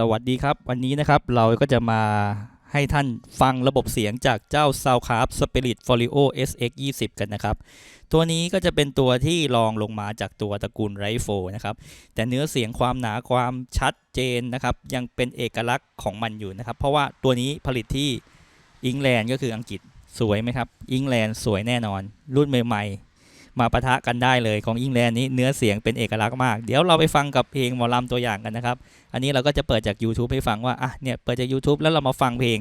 สวัสดีครับ วันนี้นะครับเราก็จะมาให้ท่านฟังระบบเสียงจากเจ้า Soundcraft Spirit Folio SX 20กันนะครับ ตัวนี้ก็จะเป็นตัวที่รองลงมาจากตัวตระกูลไรโฟนะครับ แต่เนื้อเสียงความหนาความชัดเจนนะครับ ยังเป็นเอกลักษณ์ของมันอยู่นะครับ เพราะว่าตัวนี้ผลิตที่อิงแลนด์ก็คืออังกฤษสวยไหมครับอิงแลนด์สวยแน่นอน รุ่นใหม่ๆ มาปะทะกันได้เลยของอิงแลนด์นี้เนื้อเสียงเป็นเอกลักษณ์มาก เดี๋ยวเราไปฟังกับเพลงหมอลำตัวอย่างกันนะครับ อันนี้เราก็จะเปิดจาก YouTube ให้ฟังว่าอะเนี่ยเปิดจาก YouTube แล้วเรามาฟังเพลง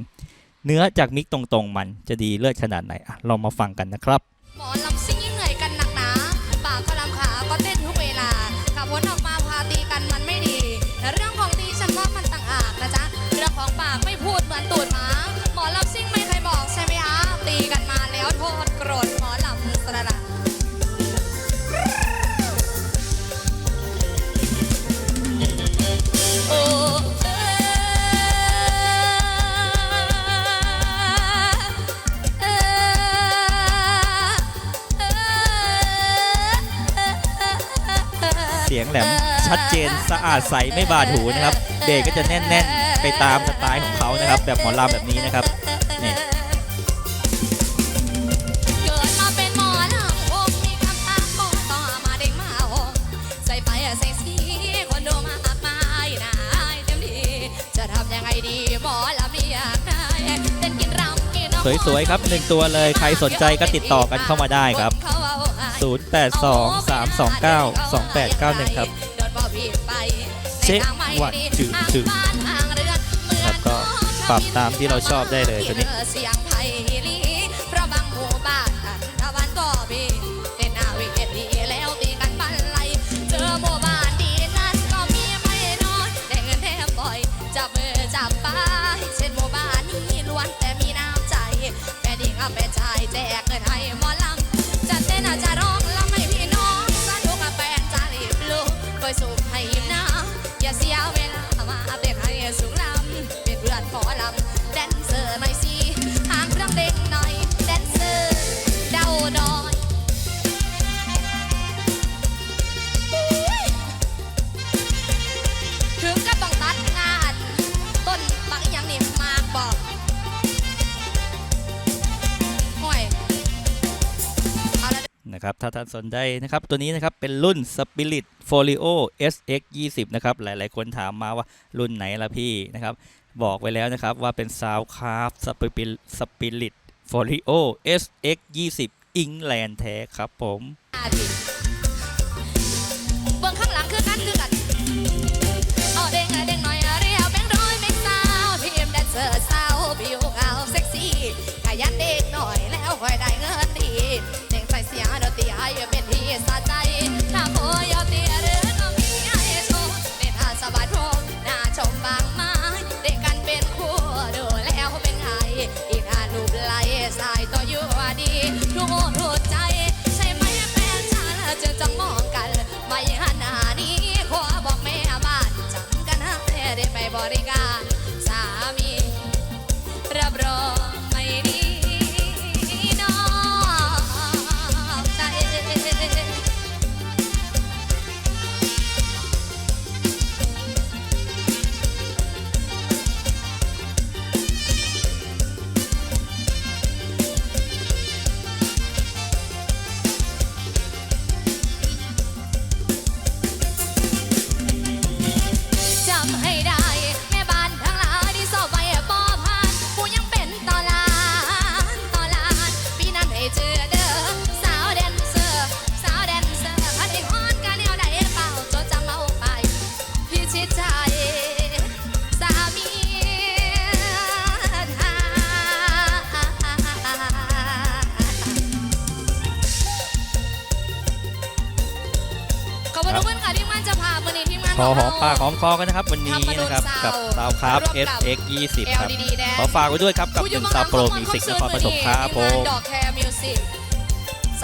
เนื้อจากมิกตรงๆ มันจะดีเลิศขนาดไหนอะเรามาฟังกันนะครับหมอลำ สียงแหลมชัดเจนสะอาดใสไม่บาดหูนะครับเบสก็จะแน่น ๆ ไปตามสไตล์ของเขานะครับ แบบหมอลำแบบนี้นะครับนี่สวยๆครับหนึ่งตัวเลยใครสนใจก็ติดต่อกันเข้ามาได้ครับ 0823292891 ครับ เช็ควันจืดจืดครับก็ปรับตามที่เราชอบได้เลยตัวนี้ นะครับถ้าท่านสนใจนะครับตัวนี้นะครับเป็นรุ่น Spirit Folio SX 20นะครับหลายๆ คนถามมาว่ารุ่นไหนล่ะพี่นะครับบอกไว้แล้วนะครับว่าเป็น Soundcraft Spirit Folio SX 20 England แท้ครับผมเบื้องข้างหลังคือกันคือกันเอาเด้งเด้งหน่อยเรียวแบงค์ร้อยแบงค์สาวทีมแดนเซอร์สาวผิวขาวเซ็กซี่ขยันเด็กหน่อยแล้วค่อยได้เงินดี เด้งใส่เสียงดนตรีให้เป็นที่สะใจ พอหอมเรปากหอมคอกันนะครับ วันนี้นะครับกับ Soundcraft SX 20ครับ LDD แดงขอฝากไว้ด้วยครับกับผู้หอยู่นึ่งเมืองซาวโปรหลังมิวสิกขนองครปฐมครับผทีงานมดอกแคร์มิวสิก